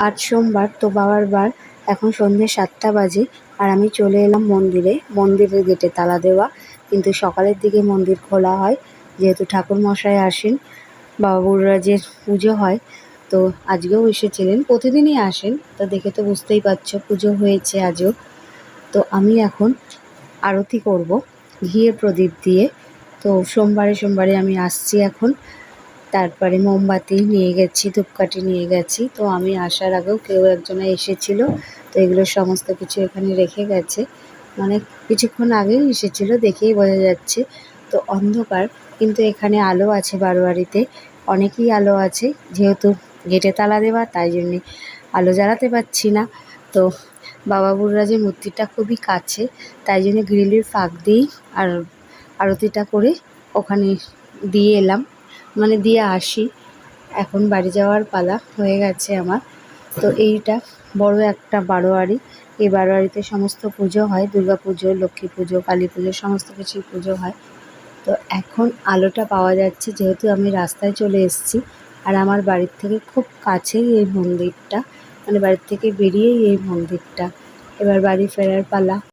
আজ সোমবার তো বাবার বার। এখন সন্ধ্যে সাতটা বাজে আর আমি চলে এলাম মন্দিরে। মন্দিরের গেটে তালা দেওয়া। কিন্তু সকালের দিকে মন্দির খোলা হয়। যেহেতু ঠাকুর মশাই আসেন, বাবা বুড়রাজের পুজো হয়, তো আজকেও এসেছিলেন। প্রতিদিনই আসেন, তো দেখে তো বুঝতেই পারছ, পুজো হয়েছে আজও। তো আমি এখন আরতি করব, ঘিয়ের প্রদীপ দিয়ে। তো সোমবারে সোমবারে আমি আসছি এখন। তারপরে মোমবাতি নিয়ে গেছি, ধূপকাঠি নিয়ে গেছি। তো আমি আসার আগেও কেউ একজনে এসেছিল। তো এগুলো সমস্ত কিছু এখানে রেখে গেছে। মানে কিছুক্ষণ আগেই এসেছিল দেখেই বোঝা যাচ্ছে। তো অন্ধকার, কিন্তু এখানে আলো আছে বারোয়ারিতে। অনেকই আলো আছে, যেহেতু গেটে তালা দেওয়া, তাই জন্যে আলো জ্বালাতে পারছি না। তো বাবা বুড়রাজের মূর্তিটা খুবই কাছে, তাই জন্য গ্রিলের ফাঁক দিয়েই আর আরতিটা করে ওখানে দিয়ে এলাম। মানে দিয়ে আসি। এখন বাড়ি যাওয়ার পালা হয়ে গেছে আমার। তো এইটা বড় একটা বারোয়ারি। এই বারোয়ারিতে সমস্ত পুজো হয়, দুর্গা পুজো, লক্ষ্মী পুজো, কালী পুজো, সমস্ত কিছুই পুজো হয়। তো এখন আলোটা পাওয়া যাচ্ছে, যেহেতু আমি রাস্তায় চলে এসেছি। আর আমার বাড়ির থেকে খুব কাছেই এই মন্দিরটা। মানে বাড়ির থেকে বেরিয়েই এই মন্দিরটা। এবার বাড়ি ফেরার পালা।